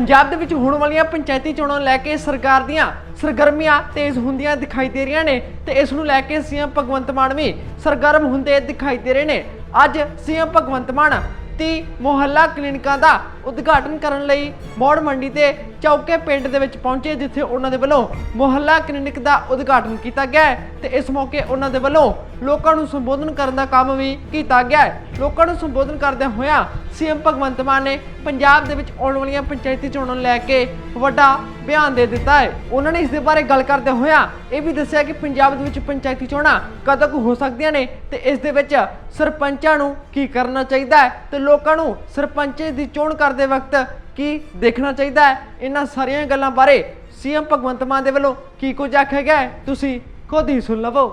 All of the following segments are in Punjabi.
ਪੰਜਾਬ ਦੇ ਵਿੱਚ ਹੋਣ ਵਾਲੀਆਂ ਪੰਚਾਇਤੀ ਚੋਣਾਂ ਨੂੰ ਲੈ ਕੇ ਸਰਕਾਰ ਦੀਆਂ ਸਰਗਰਮੀਆਂ ਤੇਜ਼ ਹੁੰਦੀਆਂ ਦਿਖਾਈ ਦੇ ਰਹੀਆਂ ਨੇ ਤੇ ਇਸ ਨੂੰ ਲੈ ਕੇ ਸੀਐਮ ਭਗਵੰਤ ਮਾਨ ਵੀ ਸਰਗਰਮ ਹੁੰਦੇ ਦਿਖਾਈ ਦੇ ਰਹੇ ਨੇ। ਅੱਜ ਸੀਐਮ ਭਗਵੰਤ ਮਾਨ 30 ਮੁਹੱਲਾ ਕਲੀਨਿਕਾਂ ਦਾ ਉਦਘਾਟਨ ਕਰਨ ਲਈ ਮੌੜ ਮੰਡੀ ਤੇ ਚੌਕੇ ਪਿੰਡ ਦੇ ਵਿੱਚ ਪਹੁੰਚੇ, ਜਿੱਥੇ ਉਹਨਾਂ ਦੇ ਵੱਲੋਂ ਮੁਹੱਲਾ ਕਲੀਨਿਕ ਦਾ ਉਦਘਾਟਨ ਕੀਤਾ ਗਿਆ ਹੈ ਤੇ ਇਸ ਮੌਕੇ ਉਹਨਾਂ ਦੇ ਵੱਲੋਂ ਲੋਕਾਂ ਨੂੰ ਸੰਬੋਧਨ ਕਰਨ ਦਾ ਕੰਮ ਵੀ ਕੀਤਾ ਗਿਆ ਹੈ। ਲੋਕਾਂ ਨੂੰ ਸੰਬੋਧਨ ਕਰਦਿਆਂ ਹੋਇਆਂ ਸੀਐਮ ਭਗਵੰਤ ਮਾਨ ਨੇ ਪੰਜਾਬ ਦੇ ਵਿੱਚ ਆਉਣ ਵਾਲੀਆਂ ਪੰਚਾਇਤੀ ਚੋਣਾਂ ਨੂੰ ਲੈ ਕੇ ਵੱਡਾ ਬਿਆਨ ਦੇ ਦਿੱਤਾ ਹੈ। ਉਹਨਾਂ ਨੇ ਇਸ ਦੇ ਬਾਰੇ ਗੱਲ ਕਰਦੇ ਹੋਇਆ ਇਹ ਵੀ ਦੱਸਿਆ ਕਿ ਪੰਜਾਬ ਦੇ ਵਿੱਚ ਪੰਚਾਇਤੀ ਚੋਣਾਂ ਕਦੋਂ ਕੁ ਹੋ ਸਕਦੀਆਂ ਨੇ ਤੇ ਇਸ ਦੇ ਵਿੱਚ ਸਰਪੰਚਾਂ ਨੂੰ ਕੀ ਕਰਨਾ ਚਾਹੀਦਾ ਹੈ ਤੇ ਲੋਕਾਂ ਨੂੰ ਸਰਪੰਚ ਦੀ ਚੋਣ ਕਰਦੇ ਵਕਤ ਕੀ ਦੇਖਣਾ ਚਾਹੀਦਾ ਹੈ? ਇਹਨਾਂ ਸਾਰੀਆਂ ਗੱਲਾਂ ਬਾਰੇ ਸੀਐਮ ਭਗਵੰਤ ਮਾਨ ਦੇ ਵੱਲੋਂ ਕੀ ਕੁਝ ਆਖਿਆ ਗਿਆ ਹੈ, ਤੁਸੀਂ ਖੁਦ ਹੀ ਸੁਣ ਲਵੋ।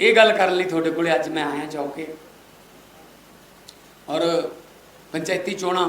ਇਹ ਗੱਲ ਕਰਨ ਲਈ ਤੁਹਾਡੇ ਕੋਲੇ ਅੱਜ ਮੈਂ ਆਇਆ ਚੌਕੇ ਔਰ ਪੰਚਾਇਤੀ ਚੋਣਾਂ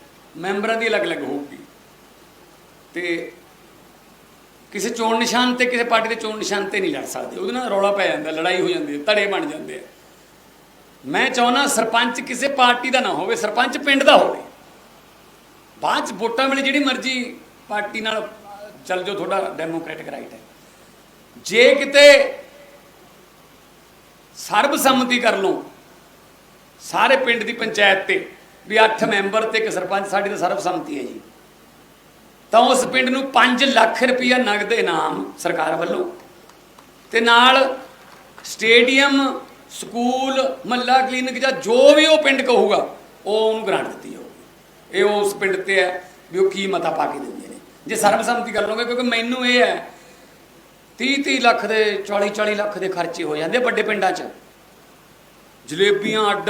ਮੈਂਬਰਾਂ ਦੀ ਅਲੱਗ-ਅਲੱਗ ਹੋਊਗੀ। ਤੇ ਕਿਸੇ ਚੋਣ ਨਿਸ਼ਾਨ ਤੇ, ਕਿਸੇ ਪਾਰਟੀ ਦੇ ਚੋਣ ਨਿਸ਼ਾਨ ਤੇ ਨਹੀਂ ਲੜ ਸਕਦੇ। ਉਹਦੇ ਨਾਲ ਰੌਲਾ ਪੈ ਜਾਂਦਾ, ਲੜਾਈ ਹੋ ਜਾਂਦੀ ਹੈ, ਧੜੇ ਬਣ ਜਾਂਦੇ ਆ। ਮੈਂ ਚਾਹੁੰਦਾ ਸਰਪੰਚ ਕਿਸੇ ਪਾਰਟੀ ਦਾ ਨਾ ਹੋਵੇ, ਸਰਪੰਚ ਪਿੰਡ ਦਾ ਹੋਵੇ। ਬਾਅਦ ਚ ਵੋਟਾਂ ਵੇਲੇ ਜਿਹੜੀ ਮਰਜ਼ੀ ਪਾਰਟੀ ਨਾਲ ਚੱਲ ਜਾਓ, ਤੁਹਾਡਾ ਡੈਮੋਕ੍ਰੈਟਿਕ ਰਾਈਟ ਹੈ। ਜੇ ਕਿਤੇ ਸਰਬਸੰਮਤੀ ਕਰ ਲਓ, ਸਾਰੇ ਪਿੰਡ ਦੀ ਪੰਚਾਇਤ ਤੇ ਵੀ 8 ਮੈਂਬਰ ਤੇ ਇੱਕ ਸਰਪੰਚ, ਸਾਡੀ ਤਾਂ ਸਰਬਸੰਮਤੀ ਹੈ ਜੀ। ਤਾਂ ਉਸ ਪਿੰਡ ਨੂੰ 5 ਲੱਖ ਰੁਪਇਆ ਨਗਦ ਇਨਾਮ ਸਰਕਾਰ ਵੱਲੋਂ ਤੇ ਨਾਲ ਸਟੇਡੀਅਮ, ਸਕੂਲ, ਮੱਲਾ ਕਲੀਨਿਕ ਜਾਂ ਜੋ ਵੀ ਉਹ ਪਿੰਡ ਕਹੂਗਾ, ਉਹ ਉਹਨੂੰ ਗ੍ਰਾਂਟ ਦਿੱਤੀ ਜਾਊਗੀ। ਇਹ ਉਸ ਪਿੰਡ ਤੇ ਹੈ ਵੀ ਉਹ ਕੀ ਮਤਾ ਪਾ ਕੇ ਦਿੰਦੇ ਨੇ। ਜੇ ਸਰਬਸੰਮਤੀ ਕਰ ਲਓਗੇ, ਕਿਉਂਕਿ ਮੈਨੂੰ ਇਹ ਹੈ 30 30 ਲੱਖ ਦੇ 40 40 ਲੱਖ ਦੇ ਖਰਚੇ ਹੋ ਜਾਂਦੇ ਵੱਡੇ ਪਿੰਡਾਂ 'ਚ। ਜਲੇਬੀਆਂ ਅੱਡ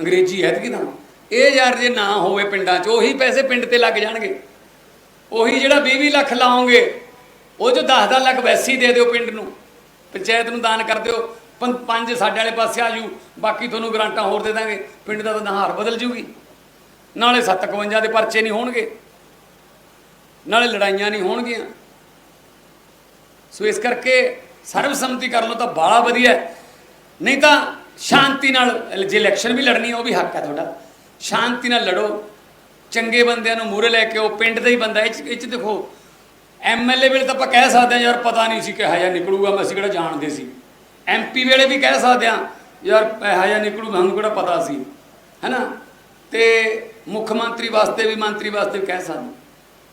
ਅੰਗਰੇਜ਼ੀ ਐਤਕੀ ਤਾਂ ਇਹ ਯਾਰ ਜੇ ਨਾ ਹੋਵੇ ਪਿੰਡਾਂ 'ਚ, ਉਹੀ ਪੈਸੇ ਪਿੰਡ ਤੇ ਲੱਗ ਜਾਣਗੇ। ਉਹੀ ਜਿਹੜਾ 20 20 ਲੱਖ ਲਾਓਗੇ, ਉਹ ਜੋ 10 10 ਲੱਖ ਵੈਸੀ ਦੇ ਦਿਓ ਪਿੰਡ ਨੂੰ। ਪੰਚਾਇਤ ਨੂੰ ਦਾਨ ਕਰ ਦਿਓ। ਪੰ- ਪੰਜ ਸਾਡੇ ਵਾਲੇ ਪਾਸੇ ਆ ਜੂ ਬਾਕੀ ਤੁਹਾਨੂੰ ਗਰਾਂਟਾਂ ਹੋਰ ਦੇ ਦਾਂਗੇ। ਪਿੰਡ ਦਾ ਤਾਂ ਨਹਾਰ ਬਦਲ ਜੂਗੀ। ਨਾਲੇ 751 ਦੇ ਪਰਚੇ ਨਹੀਂ ਹੋਣਗੇ। ਨਾਲੇ ਲੜਾਈਆਂ ਨਹੀਂ ਹੋਣਗੀਆਂ। ਸੋ ਇਸ ਕਰਕੇ ਸਰਬਸੰਮਤੀ ਕਰ ਲਓ ਤਾਂ ਬਾਲਾ ਵਧੀਆ। ਨਹੀਂ ਤਾਂ ਸ਼ਾਂਤੀ ਨਾਲ, ਜੇ ਇਲੈਕਸ਼ਨ ਵੀ ਲੜਨੀ, ਉਹ ਵੀ ਹੱਕ ਹੈ ਤੁਹਾਡਾ। ਸ਼ਾਂਤੀ ਨਾਲ ਲੜੋ। ਚੰਗੇ ਬੰਦਿਆਂ ਨੂੰ ਮੂਹਰੇ ਲੈ ਕੇ ਉਹ ਪਿੰਡ ਦਾ ਹੀ ਬੰਦਾ, ਇਹ 'ਚ- ਇਹ ਚ ਦੇਖੋ ਐਮਐਲਏ ਵੇਲੇ ਤਾਂ ਆਪਾਂ ਕਹਿ ਸਕਦੇ ਹਾਂ, ਯਾਰ ਪਤਾ ਨਹੀਂ ਸੀ ਕਿਹਾ ਜਿਹਾ ਨਿਕਲੂਗਾ, ਮੈਂ ਅਸੀਂ ਕਿਹੜਾ ਜਾਣਦੇ ਸੀ। ਐਮਪੀ ਵੇਲੇ ਵੀ ਕਹਿ ਸਕਦੇ ਹਾਂ, ਯਾਰ ਇਹੋ ਜਿਹਾ ਨਿਕਲੂਗਾ, ਸਾਨੂੰ ਕਿਹੜਾ ਪਤਾ ਸੀ। ਹੈਨਾ? ਤੇ ਮੁੱਖ ਮੰਤਰੀ ਵਾਸਤੇ ਵੀ, ਮੰਤਰੀ ਵਾਸਤੇ ਵੀ ਕਹਿ ਸਕਦੇ।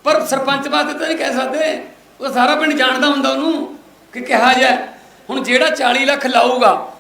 ਪਰ ਸਰਪੰਚ ਵਾਸਤੇ ਤਾਂ ਨਹੀਂ ਕਹਿ ਸਕਦੇ। ਉਹ ਸਾਰਾ ਪਿੰਡ ਜਾਣਦਾ ਹੁੰਦਾ ਉਹਨੂੰ ਕਿ ਕਿਹਾ ਜਾ ਹੁਣ ਜਿਹੜਾ 40 ਲੱਖ ਲਾਊਗਾ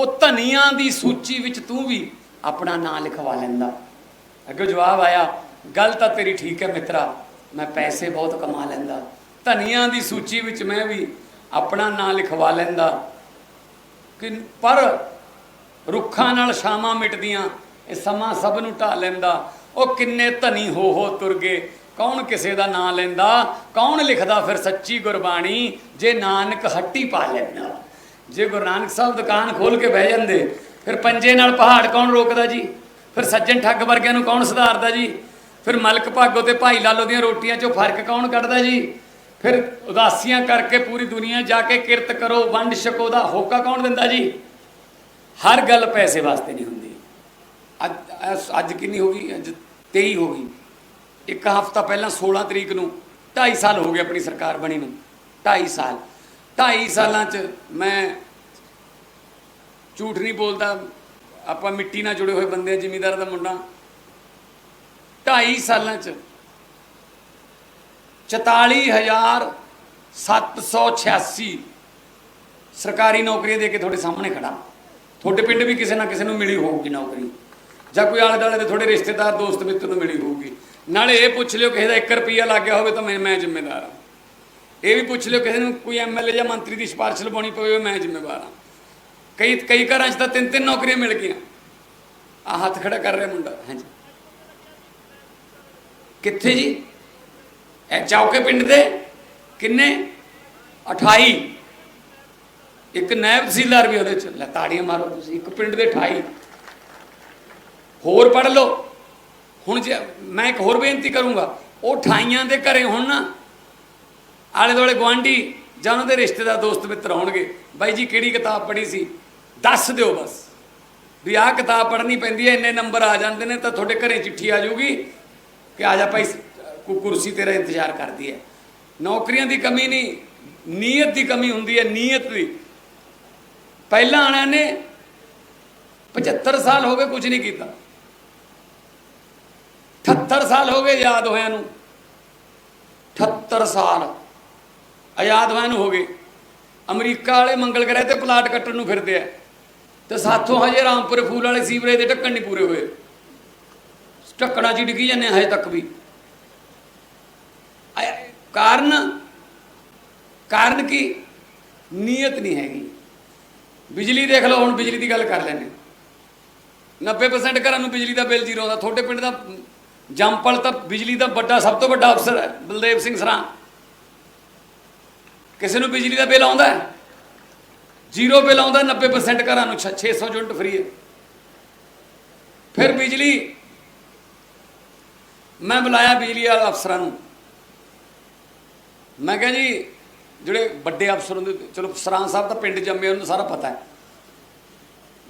ਉਹ ਧਨੀਆਂ ਦੀ ਸੂਚੀ ਵਿੱਚ ਤੂੰ ਵੀ ਆਪਣਾ ਨਾਂ ਲਿਖਵਾ ਲੈਂਦਾ। ਅੱਗੇ ਜਵਾਬ ਆਇਆ, ਗੱਲ ਤਾਂ ਤੇਰੀ ਠੀਕ ਹੈ ਮਿੱਤਰਾ, ਮੈਂ ਪੈਸੇ ਬਹੁਤ ਕਮਾ ਲੈਂਦਾ। ਧਨੀਆਂ ਦੀ ਸੂਚੀ ਵਿੱਚ ਮੈਂ ਵੀ ਆਪਣਾ ਨਾਂ ਲਿਖਵਾ ਲੈਂਦਾ। ਕਿ ਪਰ ਰੁੱਖਾਂ ਨਾਲ ਸ਼ਾਮਾਂ ਮਿਟਦੀਆਂ, ਇਹ ਸਮਾਂ ਸਭ ਨੂੰ ਢਾ ਲੈਂਦਾ। ਉਹ ਕਿੰਨੇ ਧਨੀ ਹੋ ਹੋ ਤੁਰ ਗਏ, ਕੌਣ ਕਿਸੇ ਦਾ ਨਾਂ ਲੈਂਦਾ? ਕੌਣ ਲਿਖਦਾ ਫਿਰ ਸੱਚੀ ਗੁਰਬਾਣੀ? ਜੇ ਨਾਨਕ ਹੱਟੀ ਪਾ ਲੈਂਦਾ। ਜੇ ਗੁਰੂ ਨਾਨਕ ਸਾਹਿਬ ਦੁਕਾਨ ਖੋਲ ਕੇ ਬਹਿ ਜਾਂਦੇ, ਫਿਰ ਪੰਜੇ ਨਾਲ ਪਹਾੜ ਕੌਣ ਰੋਕਦਾ ਜੀ? ਫਿਰ ਸੱਜਣ ਠੱਗ ਵਰਗਿਆਂ ਨੂੰ ਕੌਣ ਸੁਧਾਰਦਾ ਜੀ? ਫਿਰ ਮਲਕ ਭਾਗੋ ਤੇ ਭਾਈ ਲਾਲੋ ਦੀਆਂ ਰੋਟੀਆਂ 'ਚੋਂ ਫ਼ਰਕ ਕੌਣ ਕੱਢਦਾ ਜੀ? ਫਿਰ ਉਦਾਸੀਆਂ ਕਰਕੇ ਪੂਰੀ ਦੁਨੀਆ ਜਾ ਕੇ ਕਿਰਤ ਕਰੋ, ਵੰਡ ਛਕੋ ਦਾ ਹੋਕਾ ਕੌਣ ਦਿੰਦਾ ਜੀ? ਹਰ ਗੱਲ ਪੈਸੇ ਵਾਸਤੇ ਨਹੀਂ ਹੁੰਦੀ। ਅੱਜ, ਅੱਜ- ਕਿੰਨੀ ਹੋ ਗਈ? ਅੱਜ 23 ਹੋ ਗਈ। ਇੱਕ ਹਫ਼ਤਾ ਪਹਿਲਾਂ 16 ਤਰੀਕ ਨੂੰ 2.5 ਸਾਲ ਹੋ ਗਏ ਆਪਣੀ ਸਰਕਾਰ ਬਣੀ ਨੂੰ। 2.5 ਸਾਲ। 2.5 ਸਾਲਾਂ 'ਚ ਮੈਂ ਝੂਠ ਨਹੀਂ ਬੋਲਦਾ। ਆਪਾਂ ਮਿੱਟੀ ਨਾਲ ਜੁੜੇ ਹੋਏ ਬੰਦੇ ਆ, ਜ਼ਿਮੀਂਦਾਰ ਦਾ ਮੁੰਡਾ। 2.5 ਸਾਲਾਂ 'ਚ 44786 ਸਰਕਾਰੀ ਨੌਕਰੀ ਦੇ ਕੇ ਤੁਹਾਡੇ ਸਾਹਮਣੇ ਖੜਾ ਤੁਹਾਡੇ ਪਿੰਡ ਵੀ ਕਿਸੇ ਨਾ ਕਿਸੇ ਨੂੰ ਮਿਲੀ ਹੋਊਗੀ ਨੌਕਰੀ। ਜਾਂ ਕੋਈ ਆਲੇ ਦੁਆਲੇ ਦੇ ਤੁਹਾਡੇ ਰਿਸ਼ਤੇਦਾਰ, ਦੋਸਤ, ਮਿੱਤਰ ਨੂੰ ਮਿਲੀ ਹੋਊਗੀ। ਨਾਲੇ ਇਹ ਪੁੱਛ ਲਿਓ ਕਿਸੇ ਦਾ 1 ਰੁਪਿਆ ਲੱਗ ਗਿਆ ਹੋਵੇ ਤਾਂ ਮੈਂ ਮੈਂ ਜ਼ਿੰਮੇਦਾਰ ਹਾਂ। ਇਹ ਵੀ ਪੁੱਛ ਲਿਓ ਕਿਸੇ ਨੂੰ ਕੋਈ ਐਮਐਲਏ ਜਾਂ ਮੰਤਰੀ ਦੀ ਸਿਫਾਰਿਸ਼ ਲਵਾਉਣੀ ਪਵੇ ਮੈਂ ਜ਼ਿੰਮੇਵਾਰ ਹਾਂ। ਕਈ ਕਈ ਘਰਾਂ 'ਚ ਤਾਂ ਤਿੰਨ ਤਿੰਨ ਨੌਕਰੀਆਂ ਮਿਲ ਗਈਆਂ। ਆ ਹੱਥ ਖੜਾ ਕਰ ਰਿਹਾ ਮੁੰਡਾ। ਹਾਂਜੀ। ਕਿੱਥੇ ਜੀ? ਇਹ ਚੌਕੇ ਪਿੰਡ ਦੇ ਕਿੰਨੇ? 28 ਇੱਕ ਨਾਇਬ ਤਹਿਸੀਲਦਾਰ ਵੀ ਉਹਦੇ ਚ। ਲੈ ਤਾੜੀਆਂ ਮਾਰੋ ਤੁਸੀਂ, ਇੱਕ ਪਿੰਡ ਦੇ 28 ਹੋਰ ਪੜ ਲਓ। ਹੁਣ ਜੇ, ਮੈਂ ਇੱਕ ਹੋਰ ਬੇਨਤੀ ਕਰੂੰਗਾ, ਉਹ 28 ਦੇ ਘਰੇ ਹੁਣ ਨਾ ਆਲੇ ਦੁਆਲੇ ਗਵਾਂਢੀ ਜਾਂ ਉਹਨਾਂ ਦੇ ਰਿਸ਼ਤੇਦਾਰ ਦੋਸਤ ਮਿੱਤਰ ਹੋਣਗੇ ਬਾਈ ਜੀ ਕਿਹੜੀ ਕਿਤਾਬ ਪੜ੍ਹੀ ਸੀ? ਦੱਸ ਦਿਓ ਬਸ। ਵੀ ਆਹ ਕਿਤਾਬ ਪੜ੍ਹਨੀ ਪੈਂਦੀ ਹੈ, ਇੰਨੇ ਨੰਬਰ ਆ ਜਾਂਦੇ ਨੇ ਤਾਂ ਤੁਹਾਡੇ ਘਰੇ ਚਿੱਠੀ ਆ ਜਾਊਗੀ ਕਿ ਆ ਜਾ ਭਾਈ, ਕੋ, ਕੁਰਸੀ ਤੇਰਾ ਇੰਤਜ਼ਾਰ ਕਰਦੀ ਹੈ। ਨੌਕਰੀਆਂ ਦੀ ਕਮੀ ਨਹੀਂ, ਨੀਅਤ ਦੀ ਕਮੀ ਹੁੰਦੀ ਹੈ, ਨੀਅਤ ਦੀ। ਪਹਿਲਾਂ ਆਣਿਆਂ ਨੇ 75 ਸਾਲ ਹੋ ਗਏ ਕੁਝ ਨਹੀਂ ਕੀਤਾ। 78 ਸਾਲ ਹੋ ਗਏ ਯਾਦ ਹੋਇਆਂ ਨੂੰ। 78 ਸਾਲ। ਆਜ਼ਾਦ ਹੋਇਆਂ ਹੋ ਗਏ। ਅਮਰੀਕਾ ਵਾਲੇ ਮੰਗਲ ਗ੍ਰਹਿ ਤੇ ਪਲਾਟ ਕੱਟਣ ਨੂੰ ਫਿਰਦੇ ਆ। ਤੇ ਸਾਥੋਂ ਹਜੇ ਰਾਮਪੁਰ ਫੂਲ ਵਾਲੇ ਸੀਵਰੇਜ ਦੇ ਢੱਕਣ ਨਹੀਂ ਪੂਰੇ ਹੋਏ। ਢੱਕਣਾ ਚ ਡਿੱਗੀ ਜਾਂਦੇ ਹਜੇ ਤੱਕ ਵੀ। ਕਾਰਨ ਕਾਰਨ ਕੀ? ਨੀਅਤ ਨਹੀਂ ਹੈਗੀ। ਬਿਜਲੀ ਦੇਖ ਲਓ, ਹੁਣ ਬਿਜਲੀ ਦੀ ਗੱਲ ਕਰ ਲੈਂਦੇ 90% ਘਰਾਂ ਨੂੰ ਬਿਜਲੀ ਦਾ ਬਿੱਲ ਜ਼ੀਰੋ ਆਉਂਦਾ ਤੁਹਾਡੇ ਪਿੰਡ ਦਾ ਜੰਪਲ ਤਾਂ ਬਿਜਲੀ ਦਾ ਵੱਡਾ, ਸਭ ਤੋਂ ਵੱਡਾ ਅਫਸਰ ਹੈ, ਬਲਦੇਵ ਸਿੰਘ ਸਰਾਂ। ਕਿਸੇ ਨੂੰ ਬਿਜਲੀ ਦਾ ਬਿੱਲ ਆਉਂਦਾ ਜ਼ੀਰੋ ਬਿੱਲ ਆਉਂਦਾ 90% ਘਰਾਂ ਨੂੰ 600 ਯੂਨਿਟ ਫ੍ਰੀ ਹੈ। ਫਿਰ ਬਿਜਲੀ, ਮੈਂ ਬੁਲਾਇਆ ਬਿਜਲੀ ਵਾਲੇ ਅਫਸਰਾਂ ਨੂੰ। ਮੈਂ ਕਿਹਾ ਜੀ, ਜਿਹੜੇ ਵੱਡੇ ਅਫਸਰ ਹੁੰਦੇ, ਚਲੋ ਸਰਾਂ ਸਾਹਿਬ ਤਾਂ ਪਿੰਡ ਜੰਮੇ, ਉਹਨੂੰ ਸਾਰਾ ਪਤਾ ਹੈ।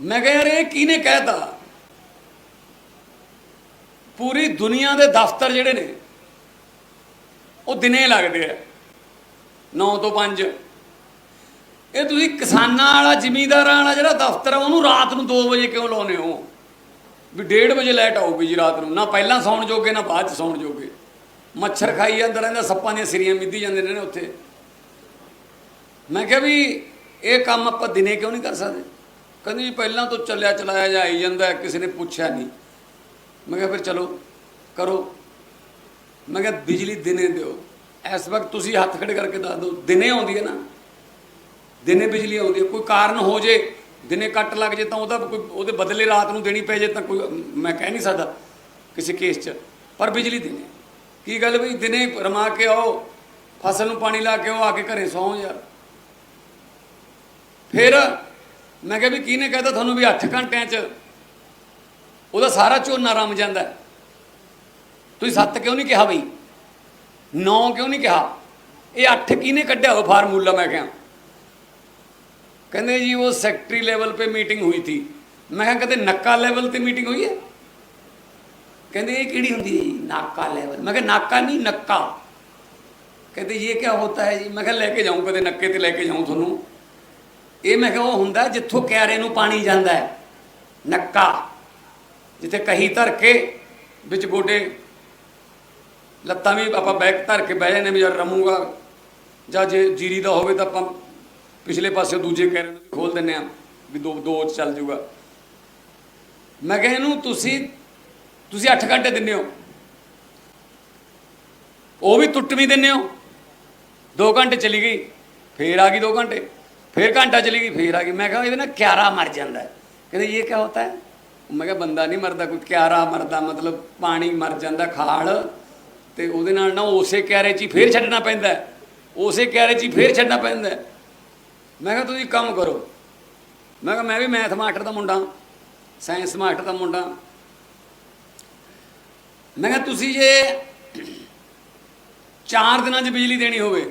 ਮੈਂ ਕਿਹਾ ਯਾਰ, ਇਹ ਕਿਹਨੇ ਕਹਿਤਾ? ਪੂਰੀ ਦੁਨੀਆ ਦੇ ਦਫ਼ਤਰ ਜਿਹੜੇ ਨੇ, ਉਹ ਦਿਨੇ ਲੱਗਦੇ ਆ। 9 ਤੋਂ 5 ਇਹ ਤੁਸੀਂ ਕਿਸਾਨਾਂ ਵਾਲਾ, ਜ਼ਿਮੀਂਦਾਰਾਂ ਵਾਲਾ ਜਿਹੜਾ ਦਫ਼ਤਰ ਆ, ਉਹਨੂੰ ਰਾਤ ਨੂੰ 2 ਵਜੇ ਕਿਉਂ ਲਾਉਨੇ ਹੋ? ਵੀ 1:30 ਵਜੇ ਲਾਈਟ ਆਊਗੀ ਜੀ ਰਾਤ ਨੂੰ। ਨਾ ਪਹਿਲਾਂ ਸੌਣ ਜੋਗੇ, ਨਾ ਬਾਅਦ ਚ ਸੌਣ ਜੋਗੇ। ਮੱਛਰ ਖਾਈ ਜਾਂਦਾ ਰਹਿੰਦਾ, ਸੱਪਾਂ ਦੀਆਂ ਸਿਰੀਆਂ ਮਿੱਧੀ ਜਾਂਦੇ ਨੇ ਉੱਥੇ। ਮੈਂ ਕਿਹਾ ਵੀ ਇਹ ਕੰਮ ਆਪਾਂ ਦਿਨੇ ਕਿਉਂ ਨਹੀਂ ਕਰ ਸਕਦੇ? ਕਹਿੰਦੇ ਜੀ ਪਹਿਲਾਂ ਤੋਂ ਚੱਲਿਆ ਚਲਾਇਆ ਜਾਈ ਜਾਂਦਾ, ਕਿਸੇ ਨੇ ਪੁੱਛਿਆ ਨਹੀਂ। ਮੈਂ ਕਿਹਾ ਫਿਰ ਚਲੋ, ਕਰੋ। ਮੈਂ ਕਿਹਾ ਬਿਜਲੀ ਦਿਨੇ ਦਿਓ। ਇਸ ਵਕਤ ਤੁਸੀਂ ਹੱਥ ਖੜੇ ਕਰਕੇ ਦੱਸ ਦਿਓ, ਦਿਨੇ ਆਉਂਦੀ ਹੈ ਨਾ? ਦਿਨੇ ਬਿਜਲੀ ਆਉਂਦੀ ਹੈ, ਕੋਈ ਕਾਰਨ ਹੋ ਜੇ, ਦਿਨੇ ਕੱਟ ਲੱਗ ਜੇ ਤਾਂ ਉਹਦਾ ਕੋਈ, ਉਹਦੇ ਬਦਲੇ ਰਾਤ ਨੂੰ ਦੇਣੀ ਪੈ ਜੇ ਤਾਂ ਕੋਈ, ਮੈਂ ਕਹਿ ਨਹੀਂ ਸਕਦਾ ਕਿਸੇ ਕੇਸ 'ਚ, ਪਰ ਬਿਜਲੀ ਦਿਨੇ। ਕੀ ਗੱਲ ਬਈ ਦਿਨੇ ਰਮਾ ਕੇ ਆਓ, ਫਸਲ ਨੂੰ ਪਾਣੀ ਲਾ ਕੇ ਆਓ, ਆ ਕੇ ਘਰੇ ਸੌਂ ਯਾਰ। ਫਿਰ ਮੈਂ ਕਿਹਾ ਵੀ ਕਿਹਨੇ ਕਹਿਤਾ ਤੁਹਾਨੂੰ ਵੀ 8 ਘੰਟਿਆਂ 'ਚ ਉਹਦਾ ਸਾਰਾ ਝੋਨਾ ਰਮ ਜਾਂਦਾ ਤੁਸੀਂ ਸੱਤ ਕਿਉਂ ਨਹੀਂ ਕਿਹਾ ਬਈ? ਨੌ ਕਿਉਂ ਨਹੀਂ ਕਿਹਾ? ਇਹ ਅੱਠ ਕਿਹਨੇ ਕੱਢਿਆ ਹੋ ਫਾਰਮੂਲਾ ਮੈਂ ਕਿਹਾ। ਕਹਿੰਦੇ ਜੀ ਉਹ ਸੈਕਟਰੀ ਲੈਵਲ ਤੇ ਮੀਟਿੰਗ ਹੋਈ ਥੀ ਮੈਂ ਕਿਹਾ ਕਦੇ ਨੱਕਾ ਲੈਵਲ ਤੇ ਮੀਟਿੰਗ ਹੋਈ ਹੈ? ਕਹਿੰਦੇ ਇਹ ਕਿਹੜੀ ਹੁੰਦੀ ਹੈ ਨਾਕਾ ਲੈਵਲ ਮੈਂ ਕਿਹਾ ਨਾਕਾ ਨਹੀਂ, ਨੱਕਾ। ਕਹਿੰਦੇ ਇਹ ਕੀ ਹੁੰਦਾ ਹੈ ਜੀ? ਮੈਂ ਕਿਹਾ ਲੈ ਕੇ ਜਾਉਂ ਕਦੇ ਨੱਕੇ ਤੇ ਲੈ ਕੇ ਜਾਉਂ ਤੁਹਾਨੂੰ। ਇਹ ਮੈਂ ਕਿਹਾ ਉਹ ਹੁੰਦਾ ਜਿੱਥੋਂ ਕਿਆਰੇ ਨੂੰ ਪਾਣੀ ਜਾਂਦਾ ਹੈ। ਨੱਕਾ। ਜਿੱਥੇ ਕਹੀ ਧਰ ਕੇ ਵਿੱਚ ਗੋਡੇ ਲੱਤਾਂ ਵੀ ਆਪਾਂ ਬੈਕ ਧਰ ਕੇ ਬਹਿ ਜਾਂਦੇ ਵੀ ਯਾਰ ਰਮੂਗਾ, ਜਾਂ ਜੇ ਜੀਰੀ ਦਾ ਹੋਵੇ ਤਾਂ ਆਪਾਂ ਪਿਛਲੇ ਪਾਸੇ ਦੂਜੇ ਕਿਆਰੇ ਨੂੰ ਵੀ ਖੋਲ ਦਿੰਨੇ ਆ ਵੀ ਦੋ ਦੋ ਚ ਚੱਲ ਜਾਊਗਾ ਮੈਂ ਕਿਹਾ ਇਹਨੂੰ ਤੁਸੀਂ ਤੁਸੀਂ 8 ਘੰਟੇ ਦਿੰਦੇ ਹੋ। ਉਹ ਵੀ ਟੁੱਟਵੀਂ ਦਿੰਦੇ ਹੋ। 2 ਘੰਟੇ ਚਲੀ ਗਈ, ਫੇਰ ਆ ਗਈ 2 ਘੰਟੇ, ਫੇਰ ਘੰਟਾ ਚਲੀ ਗਈ, ਫੇਰ ਆ ਗਈ। ਮੈਂ ਕਿਹਾ ਇਹਦੇ ਨਾਲ ਕਿਆਰਾ ਮਰ ਜਾਂਦਾ। ਕਹਿੰਦੇ ਇਹ ਕੀ ਹੁੰਦਾ ਹੈ? ਮੈਂ ਕਿਹਾ ਬੰਦਾ ਨਹੀਂ ਮਰਦਾ, ਕੋਈ ਕਿਆਰਾ ਮਰਦਾ, ਮਤਲਬ ਪਾਣੀ ਮਰ ਜਾਂਦਾ, ਖਾਲ। ਤੇ ਉਹਦੇ ਨਾਲ ਨਾ ਉਸੇ ਕਿਆਰੇ 'ਚ ਹੀ ਫੇਰ ਛੱਡਣਾ ਪੈਂਦਾ ਉਸੇ ਕਿਆਰੇ 'ਚ ਹੀ ਫੇਰ ਛੱਡਣਾ ਪੈਂਦਾ ਮੈਂ ਕਿਹਾ, ਤੁਸੀਂ ਕੰਮ ਕਰੋ। ਮੈਂ ਕਿਹਾ, ਮੈਂ ਵੀ ਮੈਥ ਮਾਸਟਰ ਦਾ ਮੁੰਡਾ ਸਾਇੰਸ ਮਾਸਟਰ ਦਾ ਮੁੰਡਾ। ਮੈਂ ਕਿਹਾ, ਤੁਸੀਂ ਜੇ 4 ਦਿਨਾਂ 'ਚ ਬਿਜਲੀ ਦੇਣੀ ਹੋਵੇ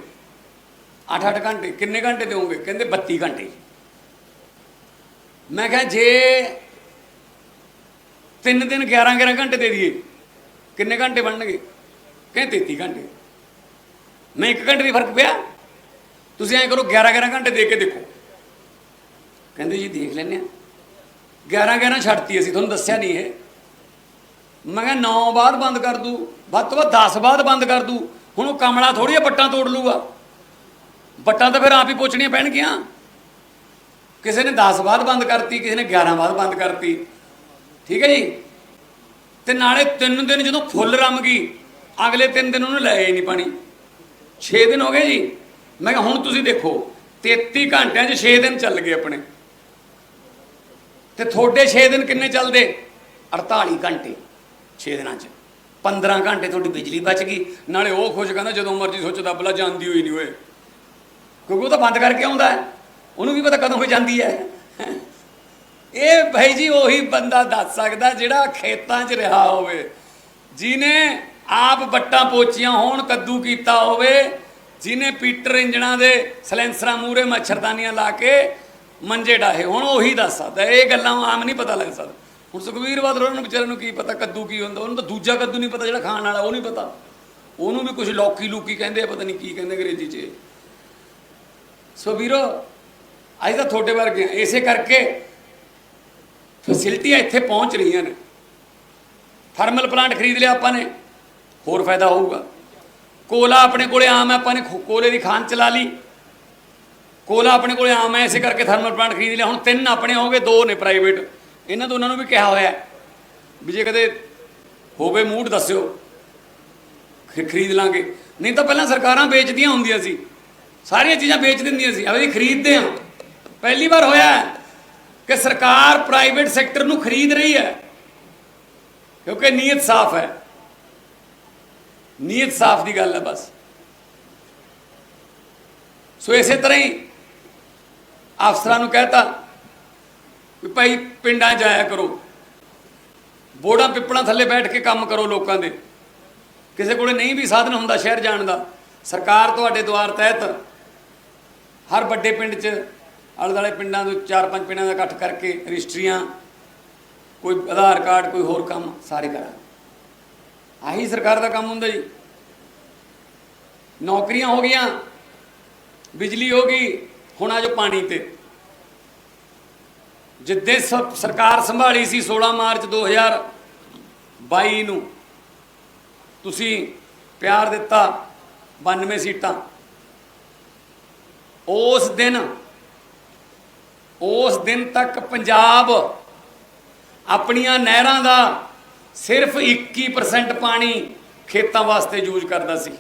8-8 ਘੰਟੇ, ਕਿੰਨੇ ਘੰਟੇ ਦਿਓਗੇ? ਕਹਿੰਦੇ 32 ਘੰਟੇ ਮੈਂ ਕਿਹਾ, ਜੇ 3 ਦਿਨ 11-11 ਘੰਟੇ ਦੇ ਦਈਏ, ਕਿੰਨੇ ਘੰਟੇ ਬਣਨਗੇ? ਕਹਿੰਦੇ 33 ਘੰਟੇ। ਮੈਂ 1 ਘੰਟੇ ਦੀ ਫ਼ਰਕ ਪਿਆ। ਤੁਸੀਂ ਐਂ ਕਰੋ 11-11 ਘੰਟੇ ਦੇ ਕੇ ਦੇਖੋ। ਕਹਿੰਦੇ ਜੀ, ਦੇਖ ਲੈਂਦੇ ਆ 11-11 ਛੱਡਤੀ ਅਸੀਂ, ਤੁਹਾਨੂੰ ਦੱਸਿਆ ਨਹੀਂ ਇਹ। ਮੈਂ ਕਿਹਾ 9 ਬਾਅਦ ਬੰਦ ਕਰ ਦੂ। ਵੱਧ ਤੋਂ ਵੱਧ 10 ਬਾਅਦ ਬੰਦ ਕਰ ਦੂ। ਹੁਣ ਉਹ ਕਮਲਾ ਥੋੜੀ ਆ ਬੱਟਾਂ ਤੋੜ ਲੂਗਾ। ਬੱਟਾਂ ਤਾਂ ਫਿਰ ਆਪ ਹੀ ਪੋਚਣੀਆਂ ਪੈਣਗੀਆਂ। ਕਿਸੇ ਨੇ 10 ਬਾਅਦ ਬੰਦ ਕਰਤੀ, ਕਿਸੇ ਨੇ 11 ਬਾਅਦ ਬੰਦ ਕਰਤੀ। ਠੀਕ ਹੈ ਜੀ? ਤੇ ਨਾਲੇ 3 ਦਿਨ ਜਦੋਂ ਫੁੱਲ ਰਮ ਗਈ ਅਗਲੇ 3 ਦਿਨ ਉਹਨੂੰ ਲੈ ਹੀ ਨਹੀਂ ਪਾਣੀ। 6 ਦਿਨ ਹੋ ਗਏ ਜੀ। ਮੈਂ ਕਿਹਾ, ਹੁਣ ਤੁਸੀਂ ਦੇਖੋ 33 ਘੰਟਿਆਂ 'ਚ 6 ਦਿਨ ਚੱਲ ਗਏ ਆਪਣੇ। ਤੇ ਤੁਹਾਡੇ 6 ਦਿਨ ਕਿੰਨੇ ਚੱਲਦੇ? 48 ਘੰਟੇ 6 ਦਿਨਾਂ 'ਚ। 15 ਘੰਟੇ ਤੁਹਾਡੀ ਬਿਜਲੀ ਬਚ ਗਈ। ਨਾਲੇ ਉਹ ਖੁਸ਼ ਕਹਿੰਦਾ, ਜਦੋਂ ਮਰਜ਼ੀ ਸੋਚਦਾ ਦੱਬ ਜਾਂਦੀ ਹੋਈ ਨਹੀਂ ਓਏ। ਕਿਉਂਕਿ ਉਹ ਤਾਂ ਬੰਦ ਕਰਕੇ ਆਉਂਦਾ ਹੈ। ਉਹਨੂੰ ਵੀ ਪਤਾ ਕਦੋਂ ਹੋ ਜਾਂਦੀ ਹੈ। ਇਹ ਭਾਈ ਜੀ, ਉਹੀ ਬੰਦਾ ਦੱਸ ਸਕਦਾ ਜਿਹੜਾ ਖੇਤਾਂ 'ਚ ਰਿਹਾ ਹੋਵੇ। ਜਿਨੇ ਆਪ ਬੱਟਾਂ ਪੋਚੀਆਂ ਹੋਣ, ਕੱਦੂ ਕੀਤਾ ਹੋਵੇ ਜਿਨੇ ਪੀਟਰ ਇੰਜਣਾ ਦੇ ਸਲੈਂਸਰਾਂ ਮੂਰੇ ਮੱਛਰਦਾਨੀਆਂ ਲਾ ਕੇ ਮੰਜੇ ਡਾਹੇ, ਹੁਣ ਉਹੀ ਦੱਸ ਸਕਦਾ, ਇਹ ਗੱਲਾਂ ਆਮ ਨਹੀਂ ਪਤਾ ਲੱਗ ਸਕਦਾ। ਹੁਣ ਸੁਖਵੀਰ ਬਾਦਲ ਉਹਨਾਂ ਨੂੰ ਵਿਚਾਰਿਆਂ ਨੂੰ ਕੀ ਪਤਾ ਕੱਦੂ ਕੀ ਹੁੰਦਾ, ਉਹਨੂੰ ਤਾਂ ਦੂਜਾ ਕੱਦੂ ਨਹੀਂ ਪਤਾ ਜਿਹੜਾ ਖਾਣ ਵਾਲਾ, ਉਹ ਨਹੀਂ ਪਤਾ। ਉਹਨੂੰ ਵੀ ਕੁਝ ਲੌਕੀ ਲੂਕੀ ਕਹਿੰਦੇ ਆ, ਪਤਾ ਨਹੀਂ ਕੀ ਕਹਿੰਦੇ ਅੰਗਰੇਜ਼ੀ 'ਚ ਸੋ ਵੀਰੋ ਅੱਜ ਤਾਂ ਤੁਹਾਡੇ ਵਰਗੇ ਆ, ਇਸੇ ਕਰਕੇ ਫੈਸਿਲਿਟੀਆਂ ਇੱਥੇ ਪਹੁੰਚ ਰਹੀਆਂ ਨੇ। ਥਰਮਲ ਪਲਾਂਟ ਖਰੀਦ ਲਿਆ ਆਪਾਂ ਨੇ। ਹੋਰ ਫਾਇਦਾ ਹੋਊਗਾ। ਕੋਲਾ ਆਪਣੇ ਕੋਲੇ ਆਮ ਹੈ, ਆਪਾਂ ਨੇ ਕੋਲੇ ਦੀ ਖਾਨ ਚਲਾ ਲਈ। ਕੋਲਾ ਆਪਣੇ ਕੋਲੇ ਆਮ ਹੈ, ਇਸੇ ਕਰਕੇ ਥਰਮਲ ਪਲਾਂਟ ਖਰੀਦ ਲਿਆ। ਹੁਣ ਤਿੰਨ ਆਪਣੇ ਹੋਗੇ ਦੋ ਨੇ ਪ੍ਰਾਈਵੇਟ। ਇਹਨਾਂ ਦੋਨਾਂ ਨੂੰ ਵੀ ਕਿਹਾ ਹੋਇਆ ਵੀ ਜੇ ਕਦੇ ਹੋਵੇ ਮੂਡ, ਦੱਸਿਓ। ਖਰੀਦ ਲਾਂਗੇ। ਨਹੀਂ ਤਾਂ ਪਹਿਲਾਂ ਸਰਕਾਰਾਂ ਵੇਚਦੀਆਂ ਹੁੰਦੀਆਂ ਸੀ। ਸਾਰੀਆਂ ਚੀਜ਼ਾਂ ਵੇਚ ਦਿੰਦੀਆਂ ਸੀ। ਅਸੀਂ ਖਰੀਦਦੇ ਹਾਂ। ਪਹਿਲੀ ਵਾਰ ਹੋਇਆ ਕਿ ਸਰਕਾਰ ਪ੍ਰਾਈਵੇਟ ਸੈਕਟਰ ਨੂੰ ਖਰੀਦ ਰਹੀ ਹੈ। ਕਿਉਂਕਿ ਨੀਅਤ ਸਾਫ਼ ਹੈ। ਨੀਅਤ ਸਾਫ਼ ਦੀ ਗੱਲ ਹੈ ਬਸ। ਸੋ ਇਸੇ ਤਰ੍ਹਾਂ ਹੀ ਅਫਸਰਾਂ ਨੂੰ ਕਹਿਤਾ ਵੀ ਭਾਈ ਪਿੰਡਾਂ ਜਾਇਆ ਕਰੋ। ਬੋੜਾਂ ਪਿੱਪਲਾਂ ਥੱਲੇ ਬੈਠ ਕੇ ਕੰਮ ਕਰੋ ਲੋਕਾਂ ਦੇ। ਕਿਸੇ ਕੋਲੇ ਨਹੀਂ ਵੀ ਸਾਧਨ ਹੁੰਦਾ ਸ਼ਹਿਰ ਜਾਣ ਦਾ। ਸਰਕਾਰ ਤੁਹਾਡੇ ਦੁਆਰ ਤਹਿਤ ਹਰ ਵੱਡੇ ਪਿੰਡ 'ਚ ਆਲੇ ਦੁਆਲੇ ਪਿੰਡਾਂ ਤੋਂ ਚਾਰ ਪੰਜ ਪਿੰਡਾਂ ਦਾ ਇਕੱਠ ਕਰਕੇ ਰਜਿਸਟਰੀਆਂ, ਕੋਈ ਆਧਾਰ ਕਾਰਡ, ਕੋਈ ਹੋਰ ਕੰਮ ਸਾਰੇ ਕਰਾਂ ਆਹੀ ਸਰਕਾਰ ਦਾ ਕੰਮ ਹੁੰਦਾ ਜੀ। ਨੌਕਰੀਆਂ ਹੋ ਗਈਆਂ, ਬਿਜਲੀ ਹੋ ਗਈ, ਹੁਣ ਆ ਜੋ ਪਾਣੀ ਤੇ। ਜਿੱਦੇ ਸ- ਸਰਕਾਰ ਸੰਭਾਲੀ ਸੀ 16 ਮਾਰਚ 2022 ਨੂੰ, ਤੁਸੀਂ ਪਿਆਰ ਦਿੱਤਾ 92 ਸੀਟਾਂ। ਉਸ ਦਿਨ ਉਸ ਦਿਨ ਤੱਕ ਪੰਜਾਬ ਆਪਣੀਆਂ ਨਹਿਰਾਂ ਦਾ ਸਿਰਫ 21% ਪਾਣੀ ਖੇਤਾਂ ਵਾਸਤੇ ਯੂਜ਼ ਕਰਦਾ ਸੀ।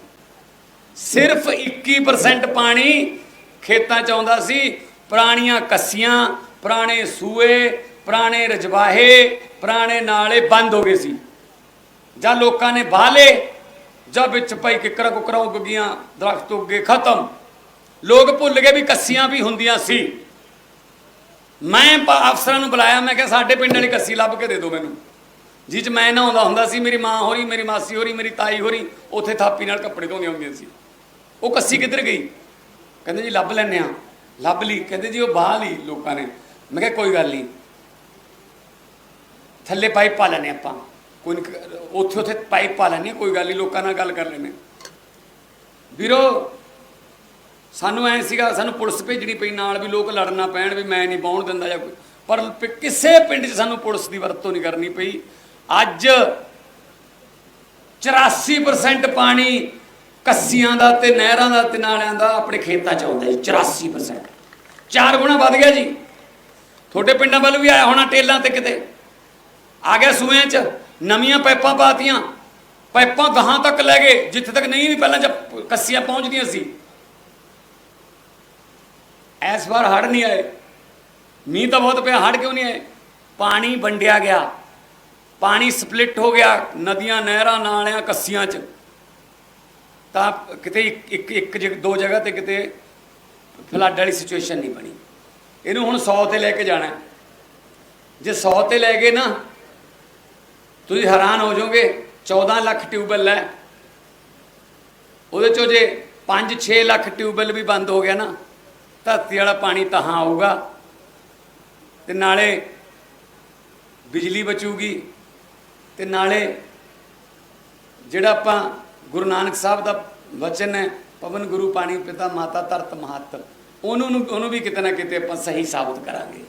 ਸਿਰਫ 21% ਪਾਣੀ ਖੇਤਾਂ ਚ ਆਉਂਦਾ ਸੀ। ਪੁਰਾਣੀਆਂ ਕੱਸੀਆਂ, ਪੁਰਾਣੇ ਸੂਏ, ਪੁਰਾਣੇ ਰਜਵਾਹੇ, ਪੁਰਾਣੇ ਨਾਲੇ ਬੰਦ ਹੋ ਗਏ ਸੀ। ਜਾਂ ਲੋਕਾਂ ਨੇ ਬਾਹਲੇ, ਜਾਂ ਵਿੱਚ ਭਾਈ ਕਿਕਰਾ ਕੁਕਰਾ ਉੱਗ ਗਈਆਂ, ਦਰਖਤ ਉੱਗੇ ਖਤਮ। ਲੋਕ ਭੁੱਲ ਗਏ ਵੀ ਕੱਸੀਆਂ ਵੀ ਹੁੰਦੀਆਂ ਸੀ। ਮੈਂ ਅਫਸਰਾਂ ਨੂੰ ਬੁਲਾਇਆ, ਮੈਂ ਕਿਹਾ ਸਾਡੇ ਪਿੰਡ ਵਾਲੀ ਕੱਸੀ ਲੱਭ ਕੇ ਦੇ ਦਿਓ ਮੈਨੂੰ। ਜਿਸ ਚ ਮੈਂ ਨਹਾਉਂਦਾ ਹੁੰਦਾ ਸੀ ਮੇਰੀ ਮਾਂ ਹੋਰੀ ਮੇਰੀ ਮਾਸੀ ਹੋਰੀ ਮੇਰੀ ਤਾਈ ਹੋਰੀ ਉੱਥੇ ਥਾਪੀ ਨਾਲ ਕੱਪੜੇ ਧੋਂਦੀਆਂ ਹੁੰਦੀਆਂ ਸੀ। ਉਹ ਕੱਸੀ ਕਿੱਧਰ ਗਈ? ਕਹਿੰਦੇ ਜੀ ਲੱਭ ਲੈਨੇ ਆ ਲੱਭ ਲਈ। ਕਹਿੰਦੇ ਜੀ ਉਹ ਬਾਹ ਲਈ ਲੋਕਾਂ ਨੇ। ਮੈਂ ਕਿਹਾ ਕੋਈ ਗੱਲ ਨਹੀਂ। ਥੱਲੇ ਪਾਈਪ ਪਾ ਲੈਨੇ ਆਪਾਂ। ਕੋਈ ਨੀ, ਉੱਥੇ ਉੱਥੇ ਪਾਈਪ ਪਾ ਲੈਨੇ ਕੋਈ ਗੱਲ ਨਹੀਂ ਲੋਕਾਂ ਨਾਲ ਗੱਲ ਕਰ ਲੈਨੇ ਵੀਰੋ ਸਾਨੂੰ ਐ ਸੀਗਾ ਸਾਨੂੰ ਪੁਲਿਸ ਭੇਜਣੀ ਪਈ ਨਾਲ ਵੀ ਲੋਕ ਲੜਨਾ ਪੈਣ ਵੀ ਮੈਂ ਨਹੀਂ ਪਾਉਣ ਦਿੰਦਾ ਜਾਂ ਕੋਈ। ਪਰ ਕਿਸੇ ਪਿੰਡ 'ਚ ਸਾਨੂੰ ਪੁਲਿਸ ਦੀ ਵਰਤੋਂ ਨਹੀਂ ਕਰਨੀ ਪਈ। ਅੱਜ 84% ਪਾਣੀ ਕੱਸੀਆਂ ਦਾ ਤੇ ਨਹਿਰਾਂ ਦਾ ਤੇ ਨਾਲਿਆਂ ਦਾ ਆਪਣੇ ਖੇਤਾਂ 'ਚ ਆਉਂਦਾ ਜੀ 84% ਚਾਰ ਗੁਣਾ ਵੱਧ ਗਿਆ ਜੀ। ਤੁਹਾਡੇ ਪਿੰਡਾਂ ਵੱਲ ਵੀ ਆਇਆ ਹੋਣਾ ਟੇਲਾਂ ਤੇ ਕਿਤੇ। ਆ ਗਿਆ ਸੂਆਂ 'ਚ, ਨਵੀਆਂ ਪਾਈਪਾਂ ਪਾਤੀਆਂ। ਪਾਈਪਾਂ ਗਾਹਾਂ ਤੱਕ ਲੈ ਗਏ, ਜਿੱਥੇ ਤੱਕ ਨਹੀਂ ਵੀ ਪਹਿਲਾਂ ਜਦ ਕੱਸੀਆਂ ਪਹੁੰਚਦੀਆਂ ਸੀ। ਇਸ ਵਾਰ ਹੜ ਨਹੀਂ ਆਏ। ਮੀਂਹ ਤਾਂ ਬਹੁਤ ਪਿਆ ਹੜ ਕਿਉਂ ਨਹੀਂ ਆਏ? ਪਾਣੀ ਵੰਡਿਆ ਗਿਆ। ਪਾਣੀ ਸਪਲਿਟ ਹੋ ਗਿਆ, ਨਦੀਆਂ, ਨਹਿਰਾਂ, ਨਾਲਿਆਂ, ਕੱਸੀਆਂ 'ਚ। ਤਾਂ ਕਿਤੇ ਇੱਕ ਇੱਕ ਇੱਕ ਦੋ ਜਗ੍ਹਾ ਤੇ ਕਿਤੇ ਫਲੱਡ ਵਾਲੀ ਸਿਚੁਏਸ਼ਨ ਨਹੀਂ ਬਣੀ। ਇਹਨੂੰ ਹੁਣ 100 ਤੇ ਲੈ ਕੇ ਜਾਣਾ ਜੇ 100 ਤੇ ਲੈ ਗਏ ਨਾ, ਤੁਸੀਂ ਹੈਰਾਨ ਹੋ ਜਾਓਗੇ 14 ਲੱਖ ਟਿਊਬਵੈੱਲ ਹੈ। ਉਹਦੇ ਚੋਂ ਜੇ 5-6 ਲੱਖ ਟਿਊਬਵੈੱਲ ਵੀ ਬੰਦ ਹੋ ਗਿਆ ਨਾ, ਧਰਤੀ ਵਾਲਾ ਪਾਣੀ ਤਹਾਂ ਆਊਗਾ। ਤੇ ਨਾਲੇ ਬਿਜਲੀ ਬਚੂਗੀ। ਤੇ ਨਾਲੇ ਜਿਹੜਾ ਆਪਾਂ ਗੁਰੂ ਨਾਨਕ ਸਾਹਿਬ ਦਾ ਵਚਨ ਹੈ, ਪਵਨ ਗੁਰੂ ਪਾਣੀ ਪਿਤਾ ਮਾਤਾ ਧਰਤ ਮਹੱਤ ਉਹਨੂੰ ਨੂੰ- ਉਹਨੂੰ ਵੀ ਕਿਤੇ ਨਾ ਕਿਤੇ ਆਪਾਂ ਸਹੀ ਸਾਬਤ ਕਰਾਂਗੇ।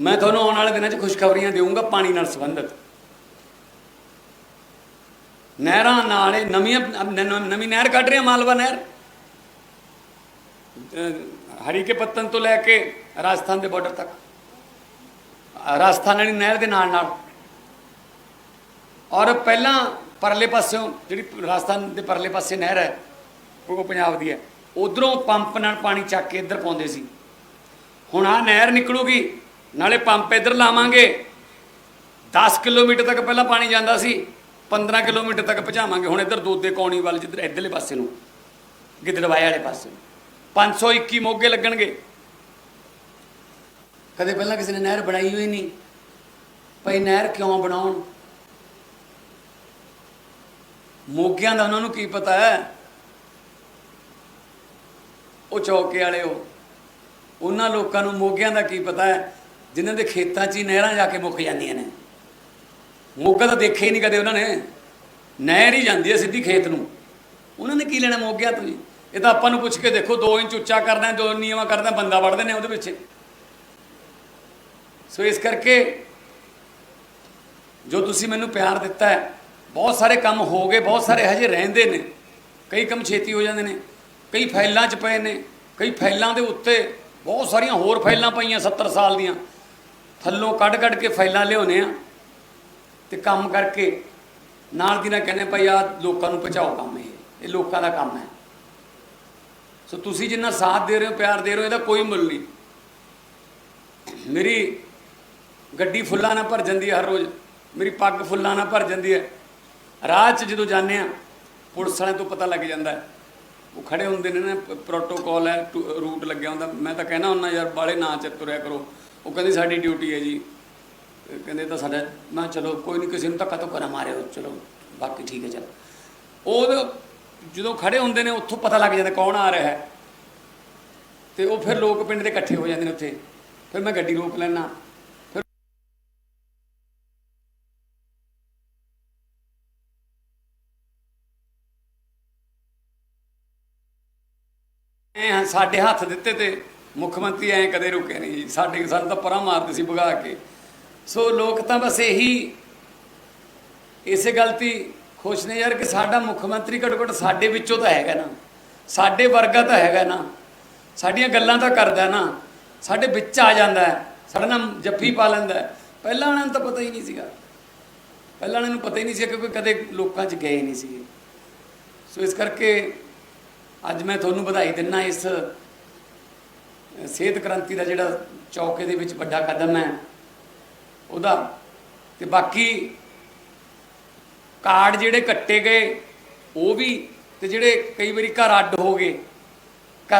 ਮੈਂ ਤੁਹਾਨੂੰ ਆਉਣ ਵਾਲੇ ਦਿਨਾਂ 'ਚ ਖੁਸ਼ਖਬਰੀਆਂ ਦੇਵਾਂਗਾ ਪਾਣੀ ਨਾਲ ਸੰਬੰਧਿਤ। ਨਹਿਰਾਂ ਨਾਲੇ ਨਵੀਆਂ ਨਵੀਂ ਨਹਿਰ ਕੱਢ ਰਹੇ ਮਾਲਵਾ ਨਹਿਰ। ਅਹ ਹਰੀਕੇ ਪੱਤਨ ਤੋਂ ਲੈ ਕੇ ਰਾਜਸਥਾਨ ਦੇ ਬਾਰਡਰ ਤੱਕ। ਅਹ ਰਾਜਸਥਾਨ ਵਾਲੀ ਨਹਿਰ ਦੇ ਨਾਲ ਨਾਲ। ਔਰ ਪਹਿਲਾਂ ਪਰਲੇ ਪਾਸਿਓਂ, ਜਿਹੜੀ ਰਾਜਸਥਾਨ ਦੇ ਪਰਲੇ ਪਾਸੇ ਨਹਿਰ ਹੈ, ਉਹ ਪੰਜਾਬ ਦੀ ਹੈ। ਉਧਰੋਂ ਪੰਪ ਨਾਲ ਪਾਣੀ ਚੱਕ ਕੇ ਇੱਧਰ ਪਾਉਂਦੇ ਸੀ। ਹੁਣ ਆ ਨਹਿਰ ਨਿਕਲੂਗੀ, ਨਾਲੇ ਪੰਪ ਇੱਧਰ ਲਾਵਾਂਗੇ। 10 ਕਿਲੋਮੀਟਰ ਤੱਕ ਪਹਿਲਾਂ ਪਾਣੀ ਜਾਂਦਾ ਸੀ 15 ਕਿਲੋਮੀਟਰ ਤੱਕ ਪਹੁੰਚਾਵਾਂਗੇ। ਹੁਣ ਇੱਧਰ ਦੋਦੇ ਕੌਣੀ ਵੱਲ, ਜਿੱਧਰ ਇੱਧਰਲੇ ਪਾਸੇ ਨੂੰ, ਗਿੱਦੜਵਾਏ ਵਾਲੇ ਪਾਸੇ ਨੂੰ। 521 ਮੋਗੇ ਲੱਗਣਗੇ। ਕਦੇ ਪਹਿਲਾਂ ਕਿਸੇ ਨੇ ਨਹਿਰ ਬਣਾਈ ਹੋਈ ਨਹੀਂ। ਭਈ ਨਹਿਰ ਕਿਉਂ ਬਣਾਉਣ? ਮੋਗਿਆਂ ਦਾ ਉਹਨਾਂ ਨੂੰ ਕੀ ਪਤਾ ਹੈ? ਉਹ ਚੌਕੇ ਵਾਲੇ ਉਹ। ਉਹਨਾਂ ਲੋਕਾਂ ਨੂੰ ਮੋਗਿਆਂ ਦਾ ਕੀ ਪਤਾ ਹੈ? ਜਿਨ੍ਹਾਂ ਦੇ ਖੇਤਾਂ 'ਚ ਹੀ ਨਹਿਰਾਂ ਜਾ ਕੇ ਮੁੱਕ ਜਾਂਦੀਆਂ ਨੇ। ਮੋਗਾ ਤਾਂ ਦੇਖਿਆ ਹੀ ਨਹੀਂ ਕਦੇ ਉਹਨਾਂ ਨੇ। ਨਹਿਰ ਹੀ ਜਾਂਦੀ ਹੈ ਸਿੱਧੀ ਖੇਤ ਨੂੰ। ਉਹਨਾਂ ਨੇ ਕੀ ਲੈਣਾ ਮੋਗਿਆਂ ਤੋਂ ਜੀ? ਇਹ ਤਾਂ ਆਪਾਂ ਨੂੰ ਪੁੱਛ ਕੇ ਦੇਖੋ 2 ਇੰਚ ਉੱਚਾ ਕਰਨਾ 2 ਨੀਵਾਂ ਕਰਨਾ, ਬੰਦਾ ਵੜਦੇ ਨੇ ਉਹਦੇ ਵਿੱਚ ਸੋ ਇਸ ਕਰਕੇ ਜੋ ਤੁਸੀਂ ਮੈਨੂੰ ਪਿਆਰ ਦਿੱਤਾ ਹੈ ਬਹੁਤ ਸਾਰੇ ਕੰਮ ਹੋ ਗਏ, ਬਹੁਤ ਸਾਰੇ ਹਜੇ ਰਹਿੰਦੇ ਨੇ। ਕਈ ਕੰਮ ਛੇਤੀ ਹੋ ਜਾਂਦੇ ਨੇ, ਕਈ ਫਾਈਲਾਂ 'ਚ ਪਏ ਨੇ, ਕਈ ਫਾਈਲਾਂ ਦੇ ਉੱਤੇ ਬਹੁਤ ਸਾਰੀਆਂ ਹੋਰ ਫਾਈਲਾਂ ਪਈਆਂ 70 ਸਾਲ ਦੀਆਂ। ਥੱਲੋਂ ਕੱਢ ਕੱਢ ਕੇ ਫਾਈਲਾਂ ਲਿਆਉਨੇ ਆ ਤੇ ਕੰਮ ਕਰਕੇ ਨਾਲ ਦੀ ਨਾਲ ਕਹਿੰਦੇ ਭਾਈ ਆ ਲੋਕਾਂ ਨੂੰ ਪਹੁੰਚਾਓ ਕੰਮ ਇਹ ਇਹ ਲੋਕਾਂ ਦਾ ਕੰਮ ਹੈ। ਸੋ ਤੁਸੀਂ ਜਿੰਨਾ ਸਾਥ ਦੇ ਰਹੇ ਹੋ, ਪਿਆਰ ਦੇ ਰਹੇ ਹੋ, ਇਹਦਾ ਕੋਈ ਮੁੱਲ ਨਹੀਂ। ਮੇਰੀ ਗੱਡੀ ਫੁੱਲਾਂ ਨਾਲ ਭਰ ਜਾਂਦੀ ਹੈ ਹਰ ਰੋਜ਼। ਮੇਰੀ ਪੱਗ ਫੁੱਲਾਂ ਨਾਲ ਭਰ ਜਾਂਦੀ ਹੈ। ਰਾਹ 'ਚ ਜਦੋਂ ਜਾਂਦੇ ਆ, ਪੁਲਿਸ ਵਾਲਿਆਂ ਤੋਂ ਪਤਾ ਲੱਗ ਜਾਂਦਾ ਉਹ ਖੜੇ ਹੁੰਦੇ ਨੇ ਨਾ ਪ੍ਰੋਟੋਕਾਲ ਹੈ, ਟੂ- ਰੂਟ ਲੱਗਿਆ ਹੁੰਦਾ। ਮੈਂ ਤਾਂ ਕਹਿਣਾ ਹੁੰਦਾ, ਯਾਰ ਬਾਲੇ ਨਾ ਚ ਤੁਰਿਆ ਕਰੋ। ਉਹ ਕਹਿੰਦੀ, ਸਾਡੀ ਡਿਊਟੀ ਹੈ ਜੀ। ਕਹਿੰਦੇ ਤਾਂ ਸਾਡਾ, ਮੈਂ ਕਿਹਾ, ਚਲੋ, ਕੋਈ ਨਹੀਂ ਕਿਸੇ ਨੂੰ ਧੱਕਾ ਧੁੱਕਾ ਨਾ ਮਾਰਿਓ। ਚਲੋ, ਬਾਕੀ ਠੀਕ ਹੈ, ਚਲ। ਉਹ ਜਦੋਂ ਖੜੇ ਹੁੰਦੇ ਨੇ, ਉੱਥੋਂ ਪਤਾ ਲੱਗ ਜਾਂਦਾ ਕੌਣ ਆ ਰਿਹਾ ਹੈ। ਤੇ ਉਹ ਫਿਰ ਲੋਕ ਪਿੰਡ ਦੇ ਇਕੱਠੇ ਹੋ ਜਾਂਦੇ ਨੇ ਉੱਥੇ। ਫਿਰ ਮੈਂ ਗੱਡੀ ਰੋਕ ਲੈਣਾ ਫਿਰ ਐ ਸਾਡੇ ਹੱਥ ਦਿੱਤੇ ਤੇ ਮੁੱਖ ਮੰਤਰੀ ਐ ਕਦੇ ਰੁਕੇ ਨਹੀਂ। ਜੀ ਸਾਡੇ ਸਾਨੂੰ ਤਾਂ ਪਰਾਂ ਮਾਰਦੇ ਸੀ ਭਗਾ ਕੇ। ਸੋ ਲੋਕ ਤਾਂ ਬਸ ਇਹੀ, ਇਸੇ ਗਲਤੀ ਖੁਸ਼ ਨੇ ਯਾਰ ਕਿ ਸਾਡਾ ਮੁੱਖ ਮੰਤਰੀ ਘੱਟੋ ਘੱਟ ਸਾਡੇ ਵਿੱਚੋਂ ਤਾਂ ਹੈਗਾ ਨਾ। ਸਾਡੇ ਵਰਗਾ ਤਾਂ ਹੈਗਾ ਨਾ। ਸਾਡੀਆਂ ਗੱਲਾਂ ਤਾਂ ਕਰਦਾ ਨਾ। ਸਾਡੇ ਵਿੱਚ ਆ ਜਾਂਦਾ ਹੈ। ਸਾਡੇ ਨਾਲ ਜੱਫੀ ਪਾ ਲੈਂਦਾ ਪਹਿਲਾਂ ਉਹਨਾਂ ਨੂੰ ਤਾਂ ਪਤਾ ਹੀ ਨਹੀਂ ਸੀਗਾ। ਪਹਿਲਾਂ ਉਹਨਾਂ ਨੂੰ ਪਤਾ ਹੀ ਨਹੀਂ ਸੀ ਕਿਉਂਕਿ ਕਦੇ ਲੋਕਾਂ 'ਚ ਗਏ ਨਹੀਂ ਸੀਗੇ। ਸੋ ਇਸ ਕਰਕੇ ਅੱਜ ਮੈਂ ਤੁਹਾਨੂੰ ਵਧਾਈ ਦਿੰਨਾ ਇਸ ਸਿਹਤ ਕ੍ਰਾਂਤੀ ਦਾ ਜਿਹੜਾ ਚੌਕੇ ਦੇ ਵਿੱਚ ਵੱਡਾ ਕਦਮ ਹੈ, ਉਹਦਾ। ਤੇ ਬਾਕੀ ਕਾਰਡ ਜਿਹੜੇ ਕੱਟੇ ਗਏ, ਉਹ ਵੀ ਤੇ ਜਿਹੜੇ ਕਈ ਵਾਰੀ ਘਰ ਅੱਡ ਹੋ ਗਏ